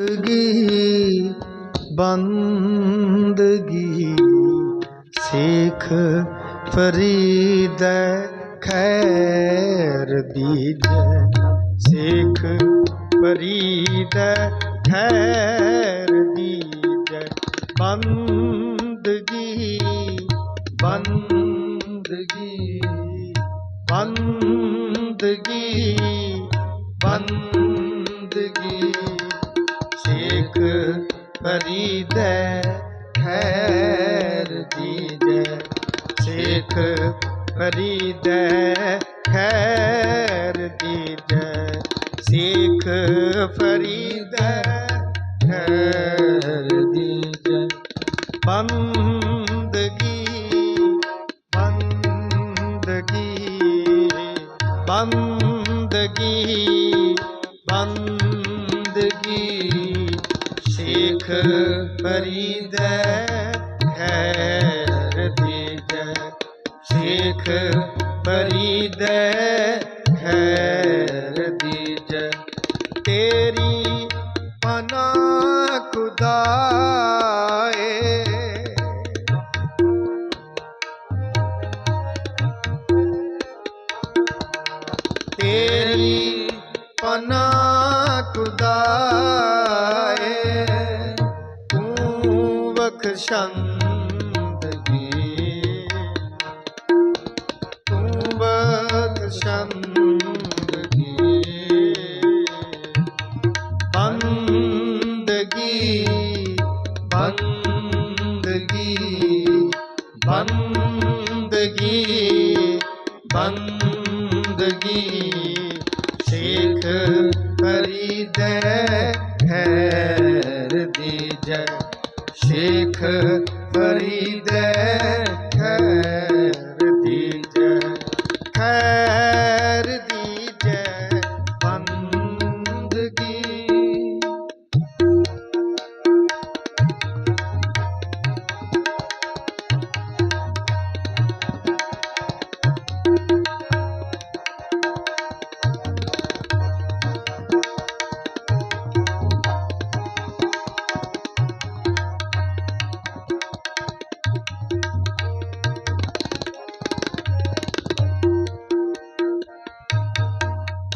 ਬੰਦਗੀ ਬੰਦਗੀ ਸਿੱਖ ਫਰੀਦ ਖੈਰ ਦੀਜੈ ਸਿੱਖ ਫਰੀਦ ਖੈਰ ਦੀਜੈ ਬੰਦਗੀ ਬੰਦਗੀ ਬੰਦਗੀ ਬੰਦਗੀ ਫਰੀਦੈ ਖੈਰ ਦੀਜੈ। ਸੇਖ ਫਰੀਦੈ ਖੈਰ ਦੀਜੈ। ਸੇਖ ਫਰੀਦੈ ਫਰੀਦੈ ਖੈਰ ਦੀਜੈ ਸਿੱਖ ਫਰੀਦੈ ਖੈਰ ਦੀਜੈ ਤੇਰੀ ਪਨਾ ਖੁਦਾ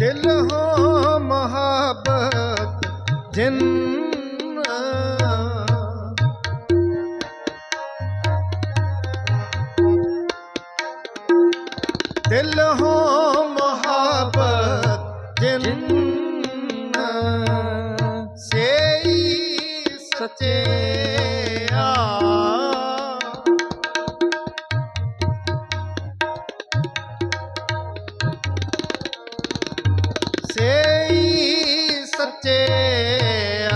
ਦਿਲ ਹੋ ਮੁਹੱਬਤ ਜਿਨ ਸੇਈ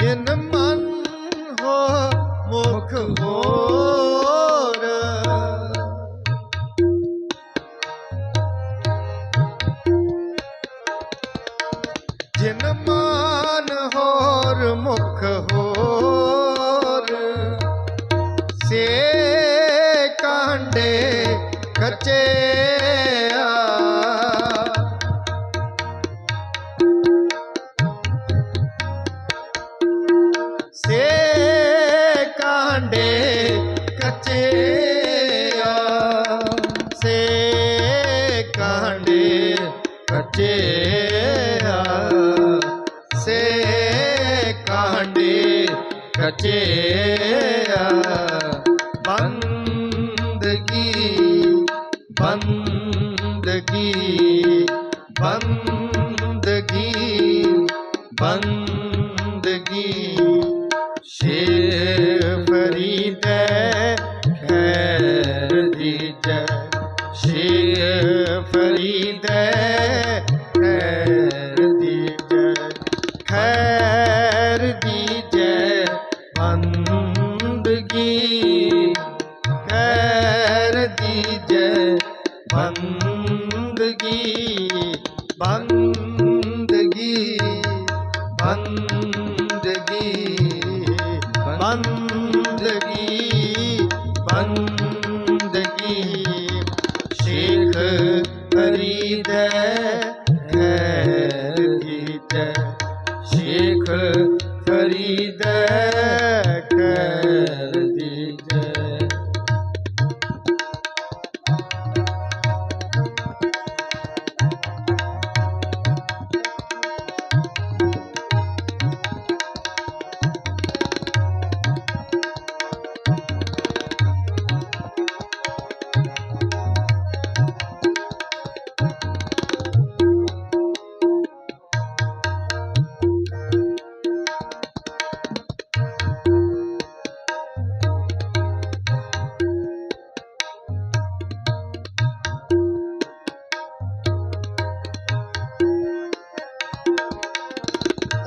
ਜਿਨ ਮਨ ਹੋ ਮੁਖ ਹੋਰ। ਜਿਨ ਮਨ ਹੋਰ ਮੁਖ ਹੋਰ। ਸੇ ਕਾਂਡੇ ਕੱਚੇ ਬੰਦਗੀ ਬੰਦਗੀ ਬੰਦਗੀ ਬੰਦਗੀ ਬੰਦਗੀ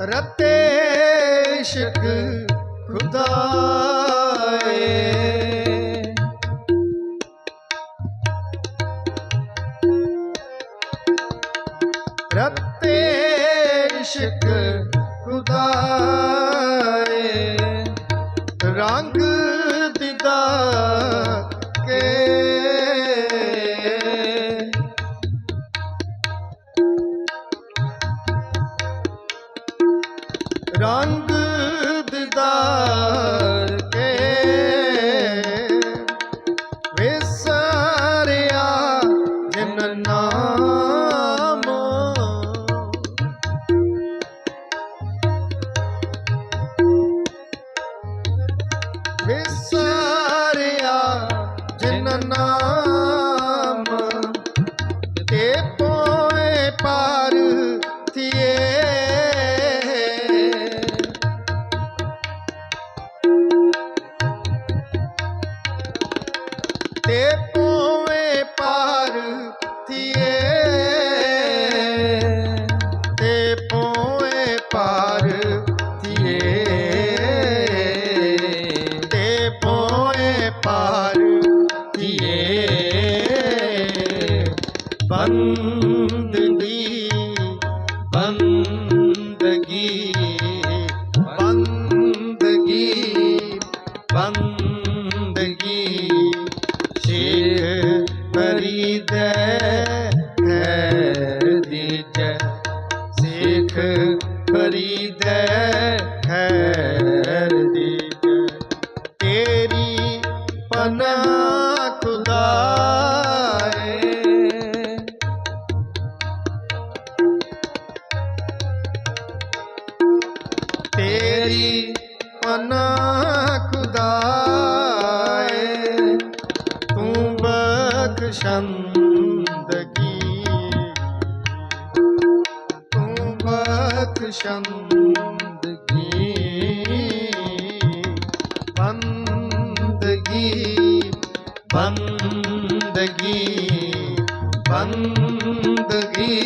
ਰਤੇ ਇਸ਼ਕ ਖੁਦਾਏ। ਰੰਗ ਦਿਦਾਰ। ਦਾਏ। ਤੂੰ ਬਖਸ਼ੰਦ ਕੀ ਤੂੰ ਬਖਸ਼ੰਦ ਕੀ ਬੰਦਗੀ ਬੰਦਗੀ ਬੰਦਗੀ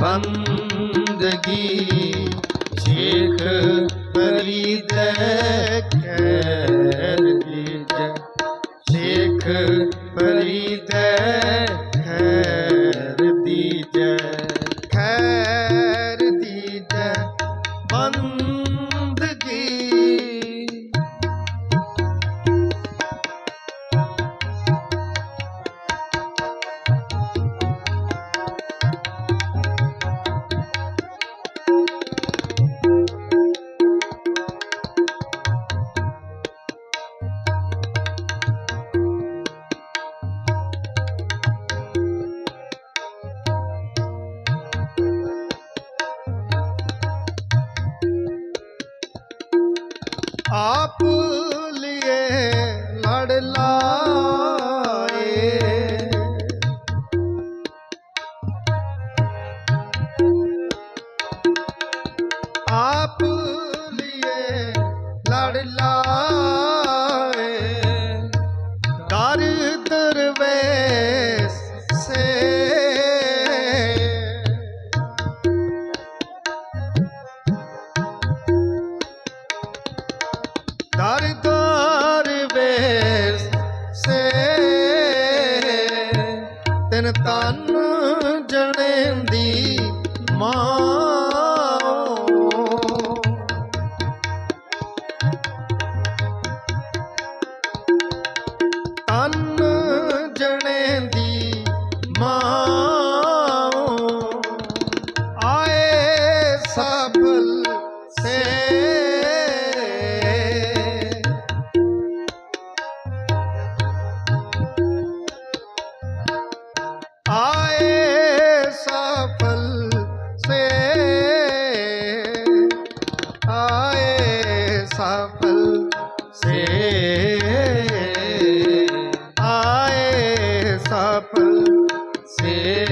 ਬੰਦਗੀ। ਸ਼ੇਖ ਫਰੀਦ ਆਪ ਲਿਏ ਲੜ ਲਾਏ। ਆਪ ਲਿਏ ਲੜ ਲਾਏ। ਦਰ ਦਰਵੇ see.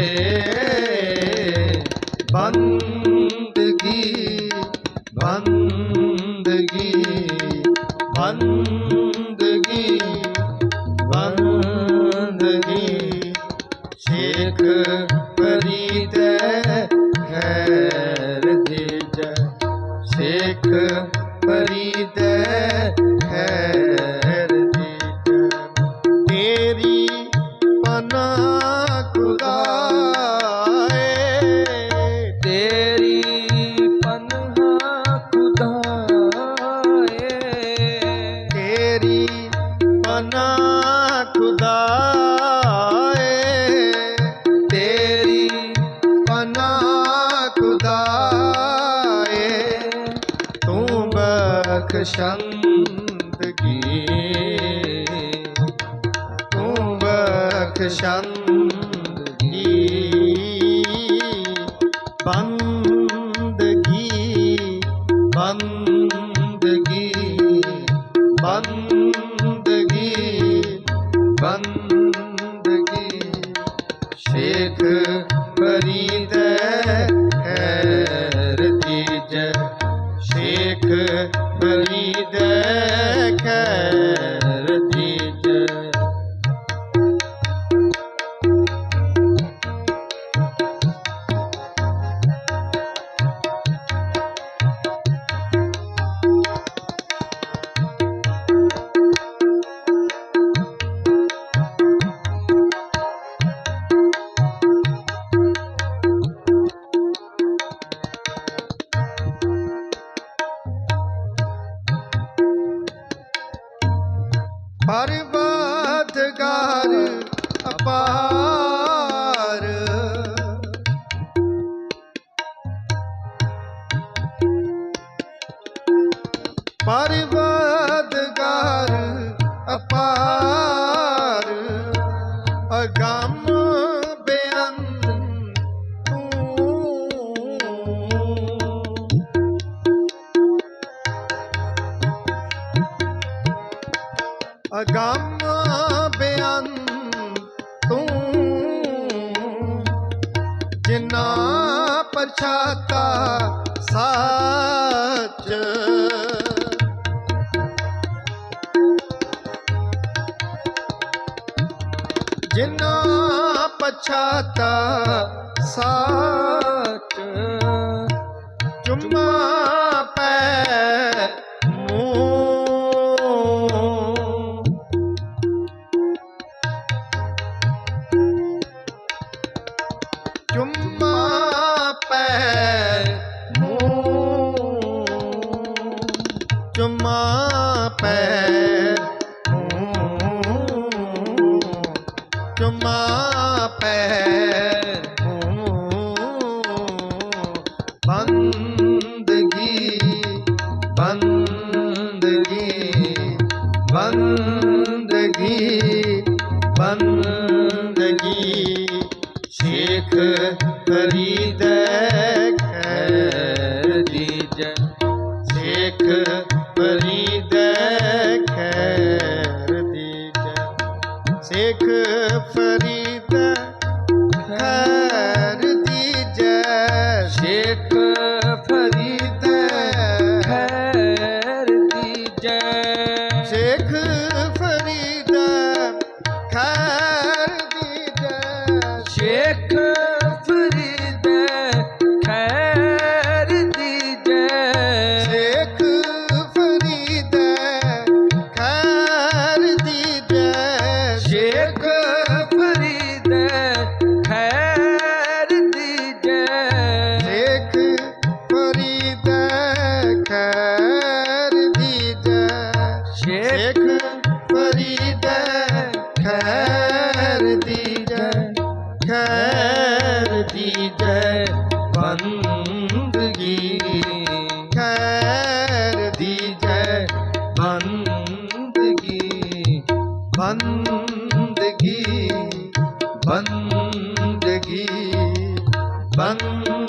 Bang. ਪਰਵਾਦਗਾਰ ਅਪਾਰ ਜਿਨਾ ਪਛਾਤਾ ਸਾਚ ਜੁਮਾ ਪੈ ਮੂੰ ਜੁਮਾ ਪੈ ਮੂੰ ਜੁਮਾ ਪੈ है बंदगी बंदगी बंद